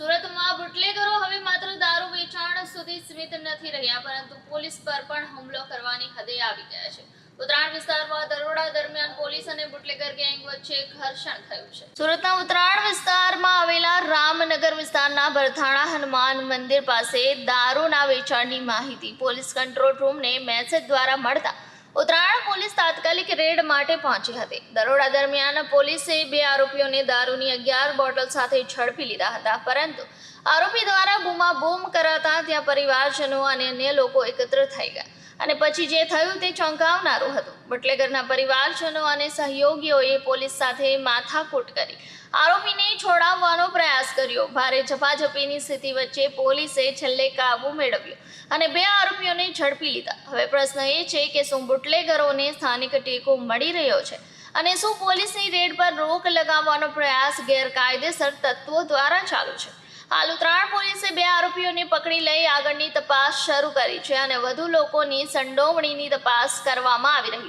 સુરતમાં બુટલેગરો હવે માત્ર દારૂ વેચાણ સુધી સીમિત નથી રહ્યા, પરંતુ પોલીસ પર પણ હુમલો કરવાની હદે આવી ગયા છે. ઉત્તરાયણ વિસ્તારમાં દરોડા દરમિયાન પોલીસ અને બુટલેગર ગેંગ વચ્ચે ઘર્ષણ થયું છે. સુરતના ઉત્તરાયણ વિસ્તારમાં આવેલા રામનગર વિસ્તારના બરથાણા હનુમાન મંદિર પાસે દારૂના વેચાણની માહિતી પોલીસ કંટ્રોલ રૂમને મેસેજ દ્વારા મળતા ઉત્તરાયણ પોલીસ તાત્કાલિક રેડ માટે પહોંચી હતી. દરોડા દરમિયાન પોલીસે બે આરોપીઓને દારૂની અગિયાર બોટલ સાથે ઝડપી લીધા હતા, પરંતુ આરોપી દ્વારા બૂમાબૂમ કરાતા ત્યાં પરિવારજનો અને અન્ય લોકો એકત્ર થઈ ગયા. અને પછી જે થયું તે ચોંકાવનારું હતું. બટલેગરના પરિવારજનો અને સહયોગીઓએ પોલીસ સાથે માથાકૂટ કરી. આરોપીને છોડાવવાનો પ્રયાસ કર્યો. ભારે ઝપાઝપીની સ્થિતિ વચ્ચે પોલીસે છેલ્લે કાબુ મેળવ્યો અને બે આરોપીઓને ઝડપી લીધા. હવે પ્રશ્ન એ છે કે શું બુટલેગરોને સ્થાનિક ટેકો મળી રહ્યો છે અને શું પોલીસની રેડ પર રોક લગાવવાનો પ્રયાસ ગેરકાયદેસર તત્વો દ્વારા ચાલુ છે? હાલ ઉત્તરાયણ પોલીસે બે આરોપીઓને પકડી લઈ આગળની તપાસ શરૂ કરી છે અને વધુ લોકોની સંડોવણીની તપાસ કરવામાં આવી રહી